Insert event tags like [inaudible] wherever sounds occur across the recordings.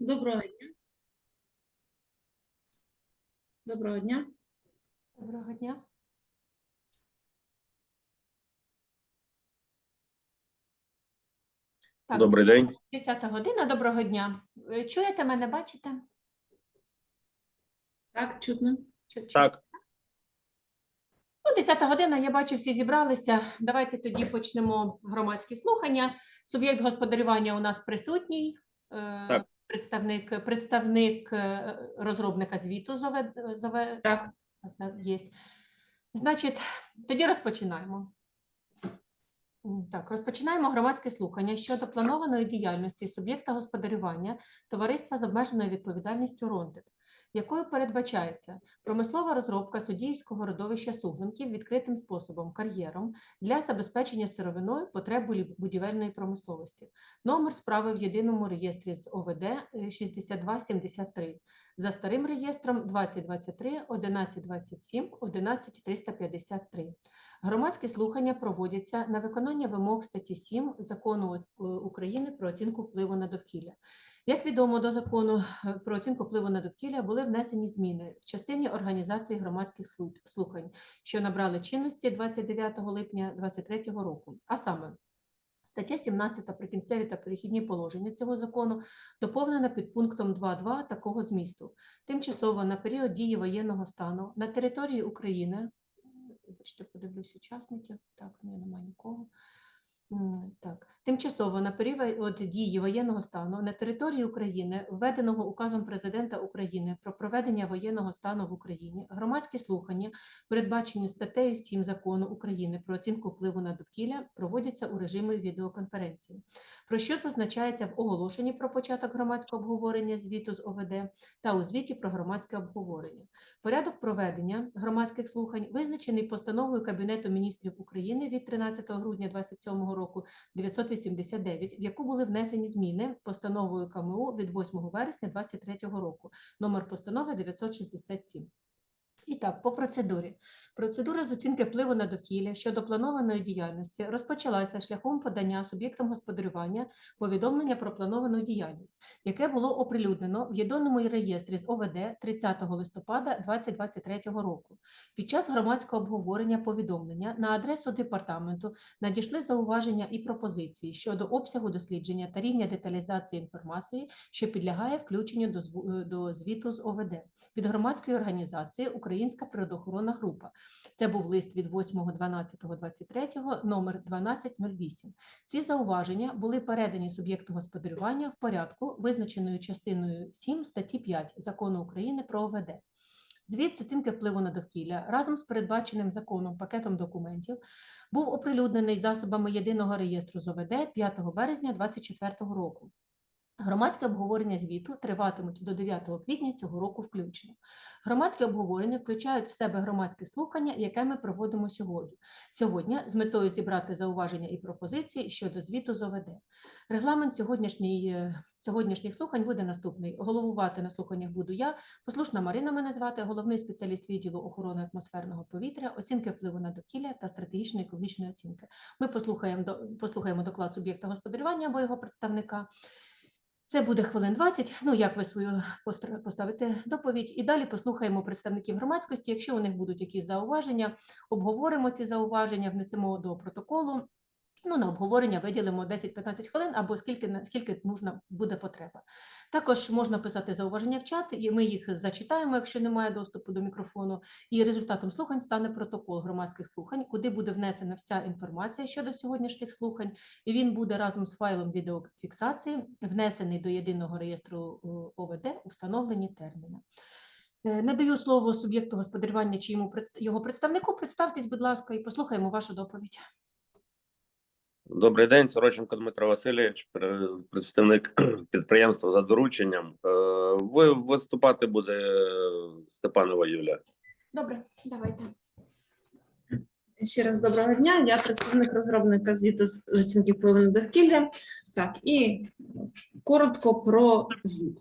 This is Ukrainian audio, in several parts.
Доброго дня. Доброго дня. Доброго дня. Так, Добрий день. 10 година. Доброго дня. Чуєте мене, бачите? Так, чутно. Чу- чу- Так, Ну, 10 година, я бачу, всі зібралися. Давайте тоді почнемо громадські слухання. Суб'єкт господарювання у нас присутній. Е, Так. Представник, представник е, розробника звіту зове, зове, Так, Так, є. Значить, тоді розпочинаємо. Так, розпочинаємо громадське слухання щодо планованої діяльності суб'єкта господарювання товариства з обмеженою відповідальністю «Ронтет», якою передбачається промислова розробка суддівського родовища суглинків відкритим способом кар'єром для забезпечення сировиною потреб будівельної промисловості. Номер справи в єдиному реєстрі з ОВД е, 6273 за старим реєстром 2023 1127 11353. Громадські слухання проводяться на виконання вимог статті 7 Закону е, України про оцінку впливу на довкілля. Як відомо до закону е, про оцінку впливу на довкілля були внесені зміни в частині організації громадських слухань, що набрали чинності 29 липня 2023 року. А саме Стаття 17 прикінцеві та перехідні положення цього закону доповнена під пунктом 2.2 такого змісту. Тимчасово на період дії воєнного стану на території України, вибачте, подивлюсь учасників, так, немає нікого. Так, тимчасово на період дії воєнного стану на території України, введеного указом президента України про проведення воєнного стану в Україні, громадські слухання, передбачені статтею 7 закону України про оцінку впливу на довкілля, проводяться у режимі відеоконференції. Про що зазначається в оголошенні про початок громадського обговорення звіту з ОВД та у звіті про громадське обговорення. Порядок проведення громадських слухань визначений постановою Кабінету міністрів України від 13 грудня 2027 року 989, в яку були внесені зміни постановою КМУ від 8 вересня 2023 року, номер постанови 967. І так, по процедурі. Процедура з оцінки впливу на довкілля щодо планованої діяльності розпочалася шляхом подання суб'єктам господарювання повідомлення про плановану діяльність, яке було оприлюднено в єдиному реєстрі з ОВД 30 листопада 2023 року. Під час громадського обговорення повідомлення на адресу департаменту надійшли зауваження і пропозиції щодо обсягу дослідження та рівня деталізації інформації, що підлягає включенню до, звіту з ОВД від громадської організації Українська природоохоронна група. Це був лист від 8.12.23, номер 1208. Ці зауваження були передані суб'єкту господарювання в порядку, визначеною частиною 7 статті 5 Закону України про ОВД. Звіт оцінки впливу на довкілля разом з передбаченим законом пакетом документів був оприлюднений засобами єдиного реєстру з ОВД 5 березня 2024 року. Громадське обговорення звіту триватимуть до 9 квітня цього року включно. Громадські обговорення включають в себе громадське слухання, яке ми проводимо сьогодні, сьогодні з метою зібрати зауваження і пропозиції щодо звіту з ОВД. Регламент е, сьогоднішніх слухань буде наступний. Головувати на слуханнях буду я, послушна Марина мене звати, головний спеціаліст відділу охорони атмосферного повітря, оцінки впливу на довкілля та стратегічної екологічної оцінки. Ми послухаємо, послухаємо доклад суб'єкта господарювання або його представника. Це буде хвилин 20, ну як ви свою поставите доповідь, і далі послухаємо представників громадськості. Якщо у них будуть якісь зауваження, обговоримо ці зауваження, внесемо до протоколу. Ну, на обговорення виділимо 10-15 хвилин або скільки скільки нужна буде потреба. Також можна писати зауваження в чат, і ми їх зачитаємо, якщо немає доступу до мікрофону. І результатом слухань стане протокол громадських слухань, куди буде внесена вся інформація щодо сьогоднішніх слухань, і він буде разом з файлом відеофіксації внесений до єдиного реєстру е, ОВД у встановлені терміни. Е, Надаю слово суб'єкту господарювання чи йому його представнику. Представтесь, будь ласка, і послухаємо вашу доповідь. Добрий день, Сороченко Дмитро Васильович, представник [clears throat] підприємства за дорученням. Е, Ви виступати буде Степанова Юля. Добре, давайте. Ще раз доброго дня. Я представник розробника звіту з оцінки впливу на довкілля. Так, і коротко про звіт.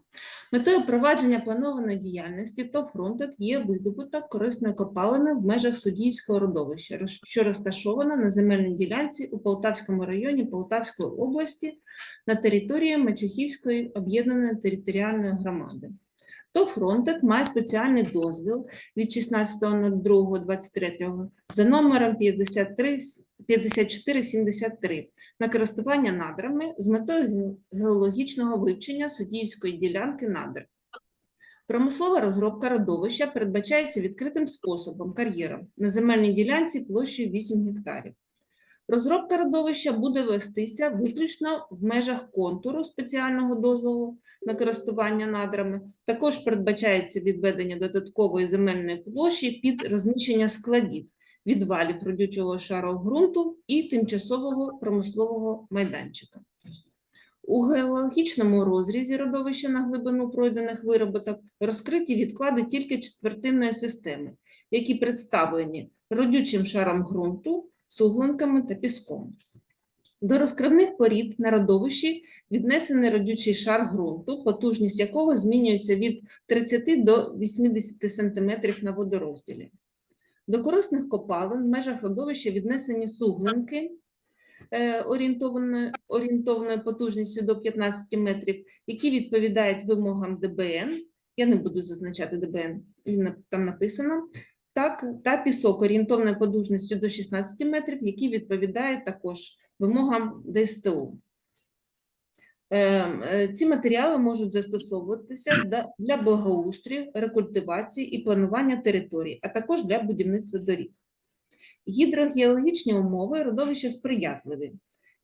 Метою провадження планованої діяльності ТОВ «Фронтед» є видобуток корисної копалини в межах Судіївського родовища, що розташовано на земельній ділянці у Полтавському районі Полтавської області на території Мачухівської об'єднаної територіальної громади. ТОВ «Фронтед» має спеціальний дозвіл від 16.02.23 за номером 53 5473 на користування надрами з метою геологічного вивчення суддівської ділянки надр. Промислова розробка родовища передбачається відкритим способом кар'єром на земельній ділянці площею 8 гектарів. Розробка родовища буде вестися виключно в межах контуру спеціального дозволу на користування надрами. Також передбачається відведення додаткової земельної площі під розміщення складів, відвалів родючого шару ґрунту і тимчасового промислового майданчика. У геологічному розрізі родовища на глибину пройдених вироботок розкриті відклади тільки четвертинної системи, які представлені родючим шаром ґрунту, суглинками та піском. До розкривних порід на родовищі віднесений родючий шар ґрунту, потужність якого змінюється від 30 до 80 см на водорозділі. До корисних копалин в межах родовища віднесені суглинки е, орієнтованою потужністю до 15 метрів, які відповідають вимогам ДБН. Я не буду зазначати ДБН, він там написано. Так, та пісок орієнтовною потужністю до 16 метрів, який відповідає також вимогам ДСТУ. Ем, е, Ці матеріали можуть застосовуватися для благоустрою, рекультивації і планування територій, а також для будівництва доріг. Гідрогеологічні умови родовища сприятливі.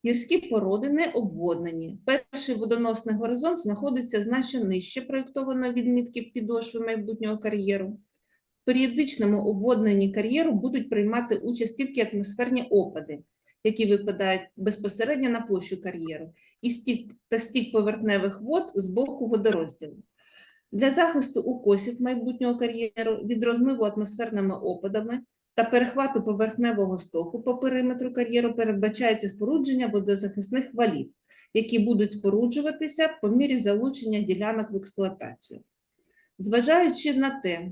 Гірські породи не обводнені. Перший водоносний горизонт знаходиться значно нижче проєктованої відмітки підошви майбутнього кар'єру. Періодичному обводненні кар'єру будуть приймати участь тільки атмосферні опади, які випадають безпосередньо на площу кар'єру, і стік та стік поверхневих вод з боку водорозділу. Для захисту укосів майбутнього кар'єру від розмиву атмосферними опадами та перехвату поверхневого стоку по периметру кар'єру передбачається спорудження водозахисних валів, які будуть споруджуватися по мірі залучення ділянок в експлуатацію. Зважаючи на те,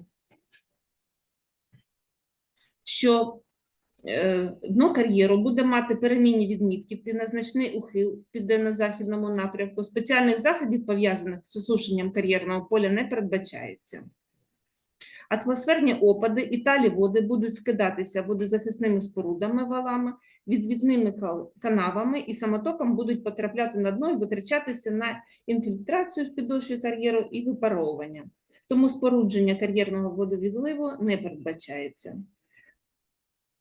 що е, дно кар'єру буде мати перемінні відмітки ти на значний ухил в південно-західному напрямку, спеціальних заходів, пов'язаних з осушенням кар'єрного поля, не передбачається. Атмосферні опади і талі води будуть скидатися водозахисними спорудами, валами, відвідними канавами і самотоком будуть потрапляти на дно і витрачатися на інфільтрацію в підошві кар'єру і випаровування. Тому спорудження кар'єрного водовідливу не передбачається.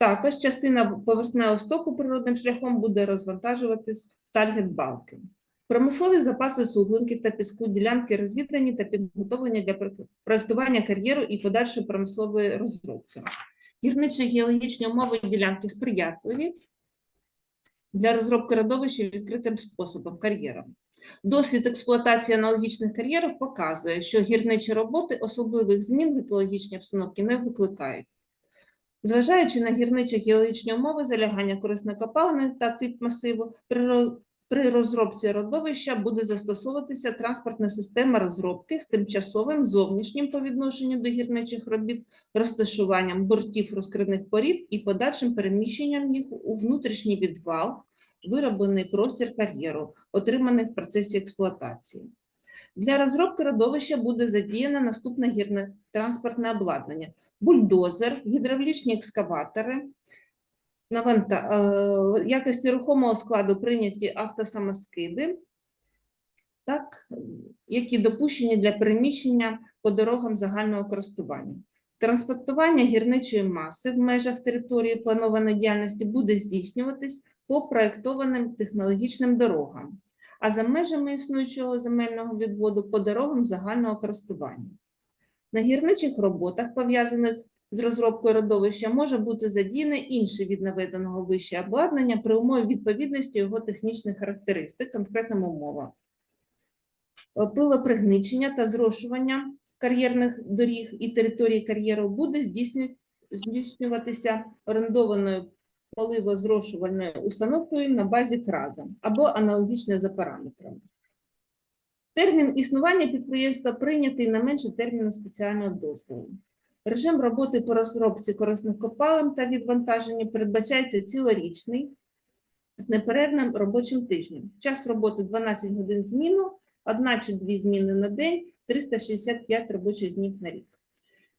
Також частина поверхневого стоку природним шляхом буде розвантажуватись в таргет-балки. Промислові запаси суглинків та піску ділянки розвідані та підготовлені для проектування кар'єру і подальшої промислової розробки. Гірничі геологічні умови ділянки сприятливі для розробки родовища відкритим способом кар'єром. Досвід експлуатації аналогічних кар'єрів показує, що гірничі роботи особливих змін в екологічній обстановці не викликають. Зважаючи на гірничо геологічні умови залягання корисної копалини та тип масиву, при, розробці родовища буде застосовуватися транспортна система розробки з тимчасовим зовнішнім по відношенню до гірничих робіт, розташуванням бортів розкривних порід і подальшим переміщенням їх у внутрішній відвал, вироблений простір кар'єру, отриманий в процесі експлуатації. Для розробки родовища буде задіяно наступне гірне транспортне обладнання: бульдозер, гідравлічні екскаватори, наванта... е, якості рухомого складу прийняті автосамоскиди, так, які допущені для переміщення по дорогам загального користування. Транспортування гірничої маси в межах території планованої діяльності буде здійснюватись по проєктованим технологічним дорогам, а за межами існуючого земельного відводу по дорогам загального користування. На гірничих роботах, пов'язаних з розробкою родовища, може бути задіяне інше від наведеного вище обладнання при умові відповідності його технічних характеристик конкретним умовам. Пилопригничення та зрошування кар'єрних доріг і території кар'єру буде здійснюватися орендованою поливозрошувальною установкою на базі краза або аналогічною за параметрами. Термін існування підприємства прийнятий на менше терміну спеціального дозволу. Режим роботи по розробці корисних копалин та відвантаженню передбачається цілорічний з неперервним робочим тижнем. Час роботи 12 годин зміну, одна чи дві зміни на день, 365 робочих днів на рік.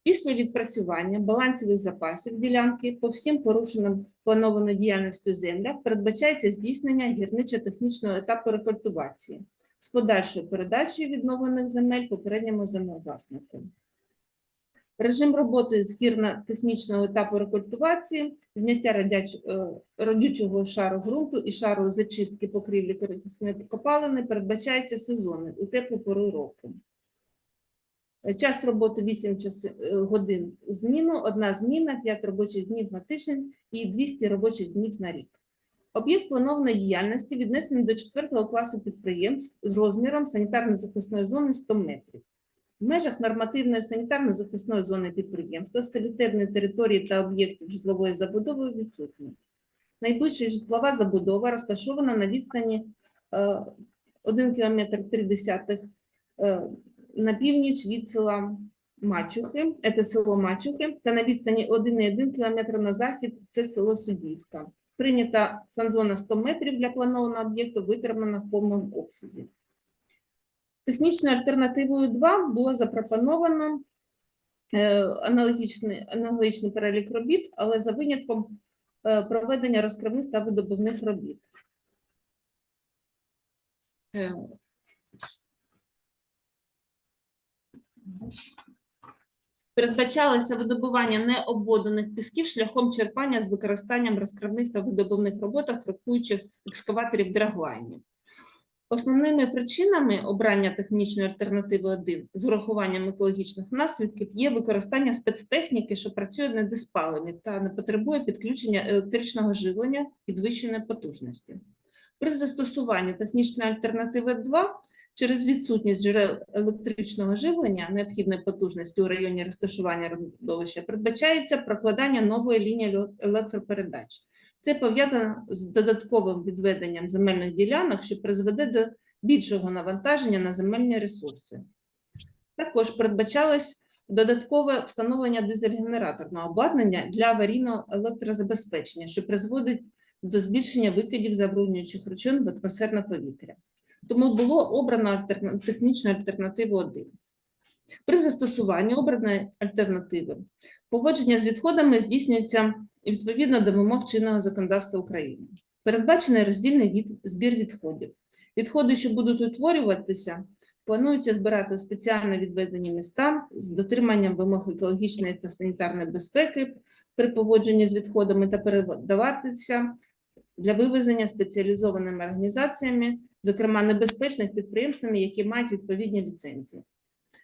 Після відпрацювання балансових запасів ділянки по всім порушеним планованою діяльністю землях передбачається здійснення гірничо-технічного етапу рекультивації з подальшою передачею відновлених земель попередньому землевласнику. Режим роботи з гірно-технічного етапу рекультивації, зняття е, родючого шару ґрунту і шару зачистки покрівлі корисної копалини передбачається сезонний у теплу пору року. Е, Час роботи 8 е, годин зміну, одна зміна, 5 робочих днів на тиждень і 200 робочих днів на рік. Об'єкт планованої діяльності віднесений до 4 класу підприємств з розміром санітарно-захисної зони 100 метрів. В межах нормативної санітарно-захисної зони підприємства солітарної території та об'єктів житлової забудови відсутні. Найближча житлова забудова розташована на відстані е, 1 км 3 е, на північ від села Мачухи, це село Мачухи, та на відстані 1,1 км на захід це село Судівка. Прийнята санзона 100 метрів для планованого об'єкту, витримана в повному обсязі. Технічною альтернативою 2 було запропоновано е, аналогічний, аналогічний перелік робіт, але за винятком е, проведення розкривних та видобувних робіт. Передбачалося видобування необводених пісків шляхом черпання з використанням розкривних та видобувних роботах крокуючих екскаваторів драглайнів. Основними причинами обрання технічної альтернативи 1 з урахуванням екологічних наслідків є використання спецтехніки, що працює на диспаливі та не потребує підключення електричного живлення підвищеної потужності. При застосуванні технічної альтернативи 2 через відсутність джерел електричного живлення необхідної потужності у районі розташування родовища передбачається прокладання нової лінії електропередач. Це пов'язано з додатковим відведенням земельних ділянок, що призведе до більшого навантаження на земельні ресурси. Також передбачалось додаткове встановлення дизель-генераторного обладнання для аварійного електрозабезпечення, що призводить до збільшення викидів забруднюючих речовин в атмосферне повітря. Тому було обрано технічну альтернативу 1. При застосуванні обраної альтернативи поводження з відходами здійснюється відповідно до вимог чинного законодавства України. Передбачений роздільний від збір відходів. Відходи, що будуть утворюватися, планується збирати у спеціально відведені міста з дотриманням вимог екологічної та санітарної безпеки при поводженні з відходами та передаватися для вивезення спеціалізованими організаціями, зокрема небезпечних підприємствами, які мають відповідні ліцензії.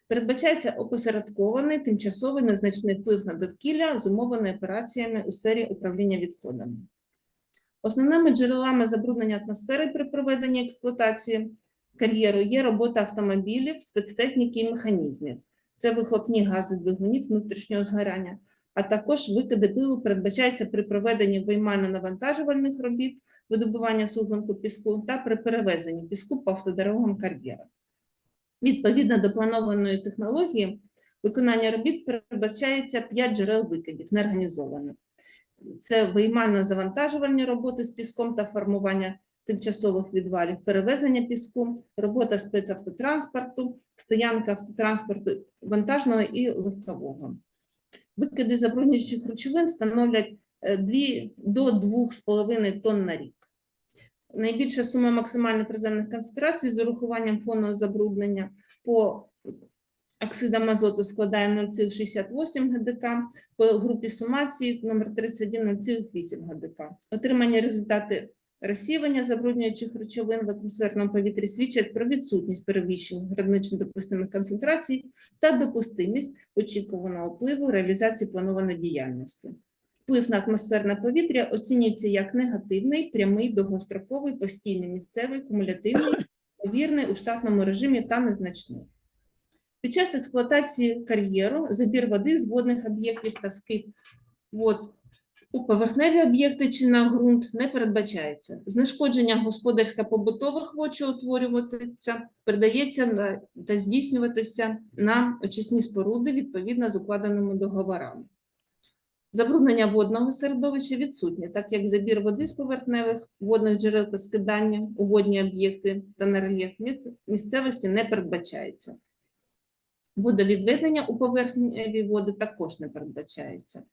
Передбачається опосередкований тимчасовий незначний вплив на довкілля, зумовлений операціями у сфері управління відходами. Основними джерелами забруднення атмосфери при проведенні експлуатації кар'єру є робота автомобілів, спецтехніки і механізмів. Це вихлопні гази двигунів внутрішнього згоряння, а також викиди пилу передбачається при проведенні виймально-навантажувальних робіт, видобування суглинку піску та при перевезенні піску по автодорогам кар'єра. Відповідно до планованої технології, виконання робіт передбачається 5 джерел викидів неорганізованих. Це виймально-завантажувальні роботи з піском та формування тимчасових відвалів, перевезення піску, робота спецавтотранспорту, стоянка автотранспорту вантажного і легкового. Викиди забруднюючих речовин становлять е, дві- до 2,5 тонн на рік. Найбільша сума максимально приземних концентрацій з урахуванням фону забруднення по оксидам азоту складає 0,68 ГДК, по групі сумації номер 31 0,8 ГДК. Отримані результати розсіювання забруднюючих речовин в атмосферному повітрі свідчать про відсутність перевищень гранично допустимих концентрацій та допустимість очікуваного впливу реалізації планованої діяльності. Вплив на атмосферне повітря оцінюється як негативний, прямий, довгостроковий, постійний, місцевий, кумулятивний, повірний у штатному режимі та незначний. Під час експлуатації кар'єру забір води з водних об'єктів та скид вод У поверхневі об'єкти чи на ґрунт не передбачається. Знешкодження господарсько-побутових вод, що утворюватися, передається та здійснюватися на очисні споруди відповідно з укладеними договорами. Забруднення водного середовища відсутнє, так як забір води з поверхневих водних джерел та скидання у водні об'єкти та на рельєф місцевості не передбачається. Водовідведення у поверхневі води також не передбачається.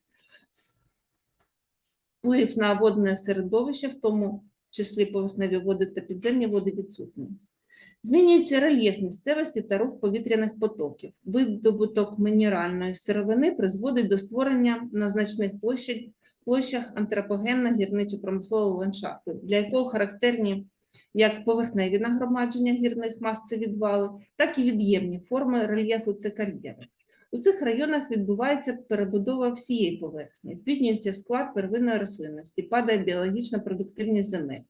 Вплив на водне середовище, в тому числі поверхневі води та підземні води відсутні. Змінюється рельєф місцевості та рух повітряних потоків. Видобуток мінеральної сировини призводить до створення на значних площах, площах антропогенного гірничо-промислового ландшафту, для якого характерні як поверхневі нагромадження гірних мас це відвали, так і від'ємні форми рельєфу це кар'єри. У цих районах відбувається перебудова всієї поверхні, змінюється склад первинної рослинності, падає біологічна продуктивність земель.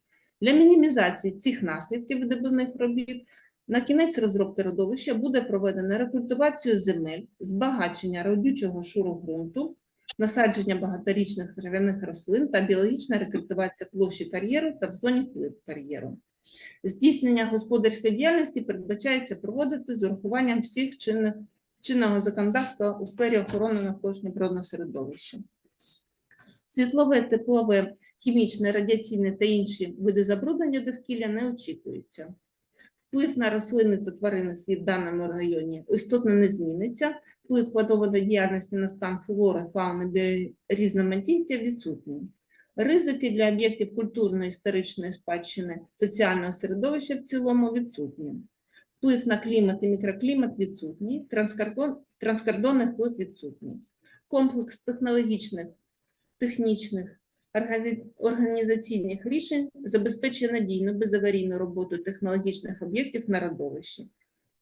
Для мінімізації цих наслідків видобувних робіт на кінець розробки родовища буде проведено рекультивацію земель, збагачення родючого шуру ґрунту, насадження багаторічних трав'яних рослин та біологічна рекультивація площі кар'єру та в зоні впливу кар'єру. Здійснення господарської діяльності передбачається проводити з урахуванням всіх чинних чинного законодавства у сфері охорони навколишнього природного середовища. Світлове, теплове, хімічне, радіаційне та інші види забруднення довкілля не очікуються. Вплив на рослини та тварини світ в даному районі істотно не зміниться. Вплив плодової діяльності на стан флори, фауни, різноманіття відсутній. Ризики для об'єктів культурної історичної спадщини, соціального середовища в цілому відсутні. Вплив на клімат і мікроклімат відсутній, транскордон- транскордонний вплив відсутній. Комплекс технологічних, технічних, організаційних рішень забезпечує надійну безаварійну роботу технологічних об'єктів на родовищі.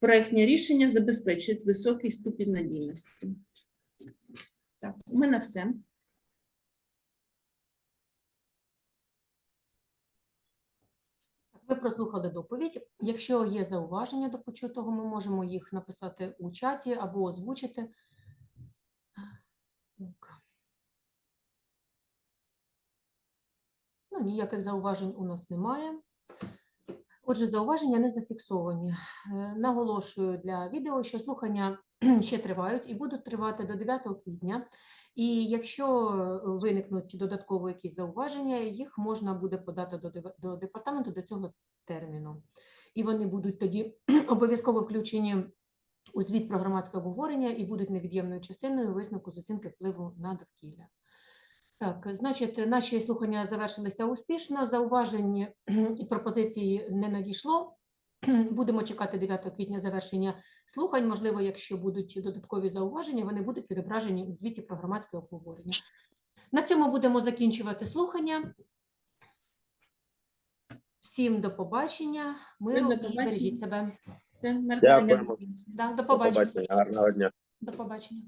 Проектні рішення забезпечують високий ступінь надійності. Так, у мене все. Ви прослухали доповідь. Якщо є зауваження до почутого, ми можемо їх написати у чаті або озвучити. Ну, ніяких зауважень у нас немає. Отже, зауваження не зафіксовані. Е, Наголошую для відео, що слухання [clears throat] ще тривають і будуть тривати до 9 квітня. І якщо е, виникнуть додатково якісь зауваження, їх можна буде подати до, департаменту до цього терміну. І вони будуть тоді [clears throat] обов'язково включені у звіт про громадське обговорення і будуть невід'ємною частиною висновку з оцінки впливу на довкілля. Так, значить, наші слухання завершилися успішно. Зауважень [clears throat] і пропозицій не надійшло. [clears throat] Будемо чекати 9 квітня завершення слухань. Можливо, якщо будуть додаткові зауваження, вони будуть відображені у звіті про громадське обговорення. На цьому будемо закінчувати слухання. Всім до побачення. Миру до і бережіть себе. Дякуємо. Да, до До побачення. побачення, гарного дня. До побачення.